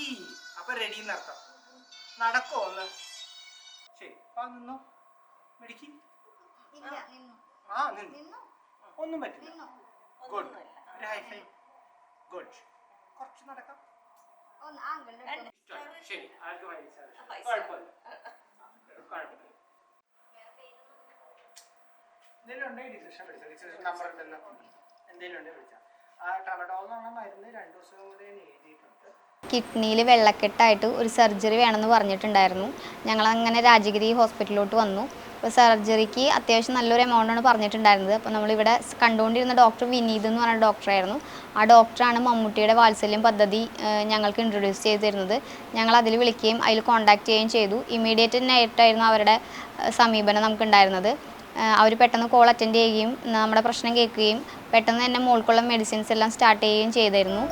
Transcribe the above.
മിടുക്കി അപ്പൊ റെഡി എന്നർത്ഥം നടക്കോ ഒന്ന്? ശരി. ആ നിന്നോ? മിടുക്കി. ആ. നിന്നു. ഒന്നും പറ്റില്ല. ഗുഡ് ഒരു ഗുഡ് കുറച്ച് നടക്കാം. ശരി. ആർക്ക് പൈസ പൈസ. കുഴപ്പമില്ല. കുഴപ്പമില്ല. എന്തെങ്കിലും ഉണ്ടെങ്കിൽ ഡിസിഷൻ വിളിച്ചു ഡിസിഷൻ നമ്പർ ഉണ്ടല്ലോ. എന്തെങ്കിലും ഉണ്ടെങ്കിൽ വിളിച്ചാൽ ആ ടണഡോൾ എന്ന് പറഞ്ഞ മരുന്ന് രണ്ട് ദിവസം കൂടെ എഴുതിയിട്ടുണ്ട്. കിഡ്നിയിൽ വെള്ളക്കെട്ടായിട്ട് ഒരു സർജറി വേണമെന്ന് പറഞ്ഞിട്ടുണ്ടായിരുന്നു. ഞങ്ങളങ്ങനെ രാജഗിരി ഹോസ്പിറ്റലിലോട്ട് വന്നു. അപ്പോൾ സർജറിക്ക് അത്യാവശ്യം നല്ലൊരു എമൗണ്ടാണ് പറഞ്ഞിട്ടുണ്ടായിരുന്നത്. അപ്പോൾ നമ്മളിവിടെ കണ്ടുകൊണ്ടിരുന്ന ഡോക്ടർ വിനീത് എന്ന് പറഞ്ഞ ഡോക്ടറായിരുന്നു ആ ഡോക്ടറാണ് മമ്മൂട്ടിയുടെ വാത്സല്യം പദ്ധതി ഞങ്ങൾക്ക് ഇൻട്രൊഡ്യൂസ് ചെയ്ത് തരുന്നത് ഞങ്ങൾ അതിൽ വിളിക്കുകയും അതിൽ കോൺടാക്ട് ചെയ്യുകയും ചെയ്തു. ഇമ്മീഡിയറ്റ് ആയിട്ടായിരുന്നു അവരുടെ സമീപനം നമുക്കുണ്ടായിരുന്നത്. അവർ പെട്ടെന്ന് കോൾ അറ്റൻഡ് ചെയ്യുകയും നമ്മുടെ പ്രശ്നം കേൾക്കുകയും പെട്ടെന്ന് തന്നെ മോൾക്കുള്ള മെഡിസിൻസ് എല്ലാം സ്റ്റാർട്ട് ചെയ്യുകയും ചെയ്തിരുന്നു